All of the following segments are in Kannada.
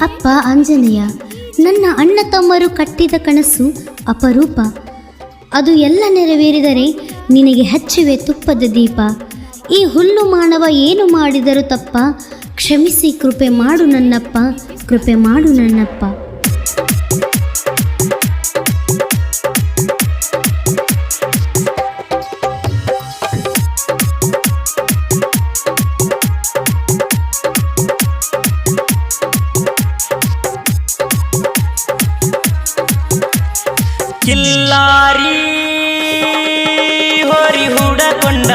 ಅಪ್ಪ ಆಂಜನೇಯ, ನನ್ನ ಅಣ್ಣ ತಮ್ಮರು ಕಟ್ಟಿದ ಕನಸು ಅಪರೂಪ. ಅದು ಎಲ್ಲ ನೆರವೇರಿದರೆ ನಿನಗೆ ಹಚ್ಚಿವೆ ತುಪ್ಪದ ದೀಪ. ಈ ಹುಲ್ಲು ಮಾನವ ಏನು ಮಾಡಿದರೂ ತಪ್ಪ. ಕ್ಷಮಿಸಿ, ಕೃಪೆ ಮಾಡು ನನ್ನಪ್ಪ, ಕೃಪೆ ಮಾಡು ನನ್ನಪ್ಪ. ಕಿಲ್ಲಾರಿ ಹೋರಿ ಹೂಡಕೊಂಡ.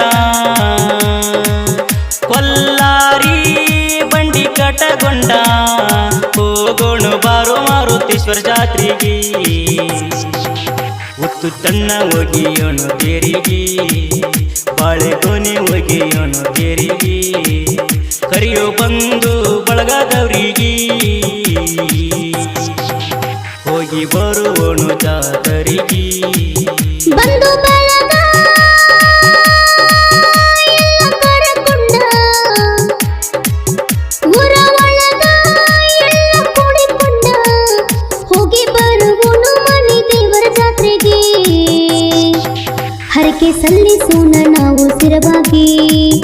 ಕೊಲ್ಲಾರಿ ಬಂಡಿ ಕಟಗೊಂಡ. ಹೋಗೋಣ ಬಾರೋ ಮಾರುತೇಶ್ವರ ಜಾತ್ರೆಗೆ. ಒತ್ತು ತನ್ನ ಒಗಿಯೋಣ ತೇರಿಗೆ. ಬಾಳೆಗೊನೆ ಒಗೆಯೋನು ತೇರಿಗೆ. ಕರಿಯೋ ಬಂದು ಬಳಗದವರಿಗೆ ಹರಕೆ ಸಲ್ಲಿಸೋಣ ನಾವು ಸ್ಥಿರವಾಗಿ.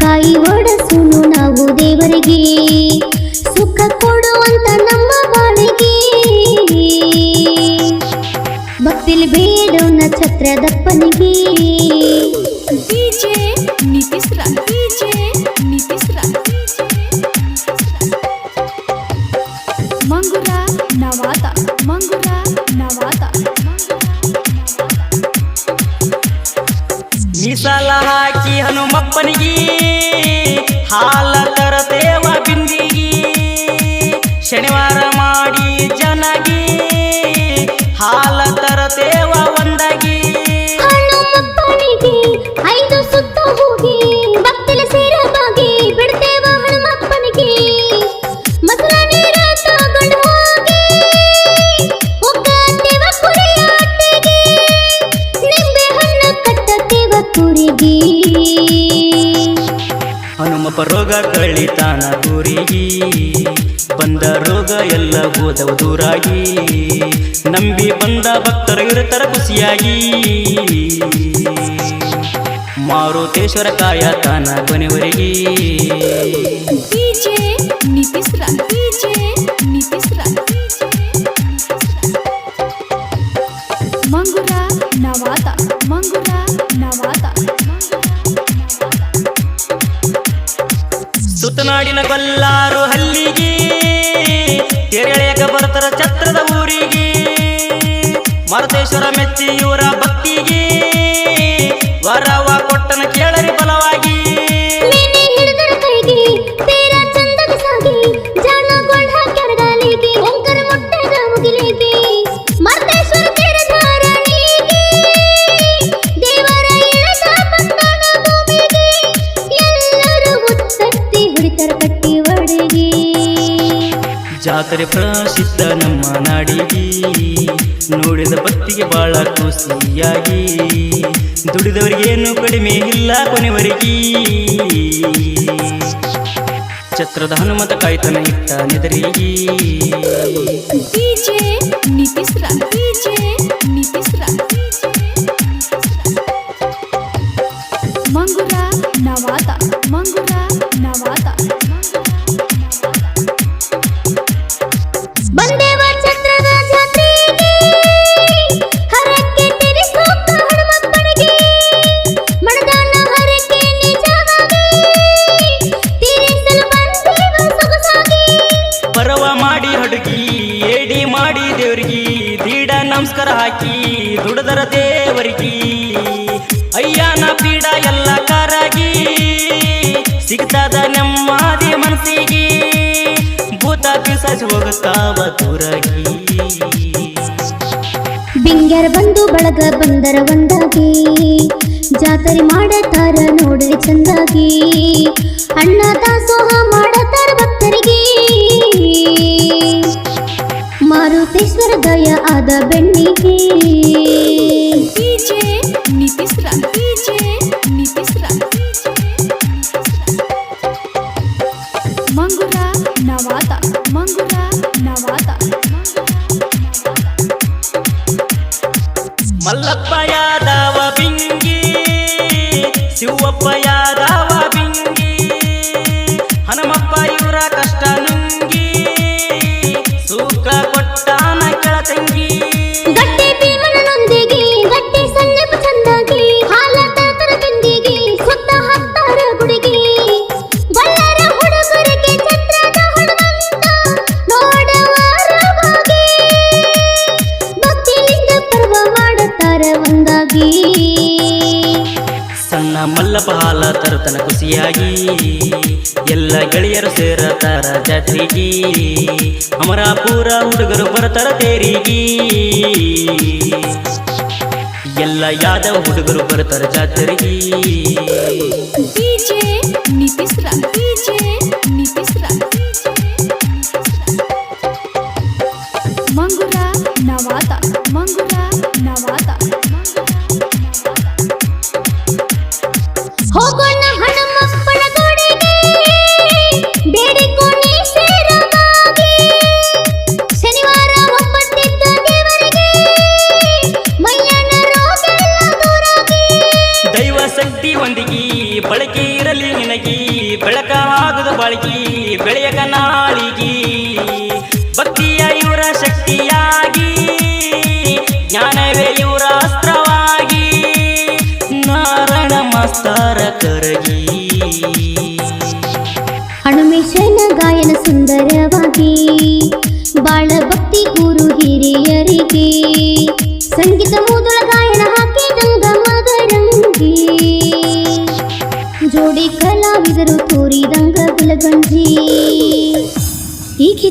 ಕಾಯಿ ಓಡಿಸೋಣ ನಾವು ದೇವರಿಗೆ. ಸುಖ ಕೊಡುವಂತ ನಮ್ಮ ಬಾಳಿಗೆ. ಭಕ್ತಿಲಿ ಬೇಡೋಣ ಛತ್ರದಪ್ಪನಿಗೆ. डीजे ಹಾಕಿ ಹನುಮಪ್ಪನಿಗೆ ಹಾಲ ರೋಗ ಕಳಿತಾನ ಗುರಿಗಿ. ಬಂದ ರೋಗ ಎಲ್ಲ ಹೋದವು ದೂರಾಗಿ. ನಂಬಿ ಬಂದ ಭಕ್ತರು ಇರುತ್ತರ ಖುಷಿಯಾಗಿ. ಮಾರುತೇಶ್ವರ ಕಾಯ ತಾನ ಕೊನೆವರೆಗೆ ಮಂಗುರ ನವಾತ ಮಂಗುರ ಸುತ್ತನಾಡಿನ ಕೊಲ್ಲಾರು ಹಲ್ಲಿಗೆ ತೆರೆಳೆಯಕ ಬರ್ತಾರ ಛತ್ರದ ಊರಿಗೆ. ಮರತೇಶ್ವರ ಮೆಚ್ಚಿ ಇವರ ಜಾತ್ರೆ ಪ್ರಸಿದ್ಧ ನಮ್ಮ ನಾಡಿಗೆ ನೋಡಿದ ಭಕ್ತಿಗೆ ಬಹಳ ಖುಷಿಯಾಗಿ. ದುಡಿದವರಿಗೇನು ಕಡಿಮೆ ಇಲ್ಲ ಕೊನೆವರೆಗೆ. ಛತ್ರದ ಹನುಮತ ಕಾಯ್ತನ ಇಟ್ಟ ನೆದರಿಗೆ. ದುಡದರ ದೇವರಿಗೆ. ಅಯ್ಯನ ಪೀಡ ಎಲ್ಲ ಕಾರಾಗಿ, ಸಿಗ್ತದ ನೆಮ್ಮದಿ ಮನಸ್ಸಿಗೆ. ಭೂತ ಪಿಸಜ್ ಹೋಗುತ್ತಾವ ದೂರಾಗಿ. ಬಿಂಗ್ಯಾರ ಬಂದು ಬಳಗ ಬಂದರ ಒಂದಾಗಿ, ಜಾತ್ರೆ ಮಾಡತಾರ ನೋಡಿ ಚಂದಾಗಿ. ಅಣ್ಣ ದಾಸೋಹ ಮಾಡತಾರ ಭಕ್ತರಿಗೆ. ಮಾರುತೇಶ್ವರ ದಯ ಆದ ಬೆಣ್ಣಿಗೆ. प्यारा ಹಾಲ ತನ ಖುಷಿಯಾಗಿ, ಎಲ್ಲ ಗೆಳೆಯರು ಸೇರತಾರ ಜಾತ್ರೆಗಿ, ಅಮರಾಪುರ ಹುಡುಗರು ಬರತಾರ ತೇರಿಗಿ. ಎಲ್ಲ ಯಾದವ ಹುಡುಗರು ಬರ್ತಾರ ಜಾತ್ರೆಗಿ. ನಿನಗಿ ಬಳಕಿ ಬೆಳೆಯಕ ನಾಳಿಗಿ ಭಕ್ತಿಯ ಇವರ ಶಕ್ತಿಯಾಗಿ, ಜ್ಞಾನವೇ ಇವರ ಅಸ್ತ್ರವಾಗಿ. ನಾರಾಯಣ ಮಾಸ್ತಾರ ಕರಗಿ. ಹಣಮೇಶನ ಗಾಯನ ಸುಂದರವಾಗಿ, ಬಾಳ ಭಕ್ತಿ ಗುರು ಹಿರಿಯರಿಗೆ. ಸಂಗೀತ ಮೂದುಳ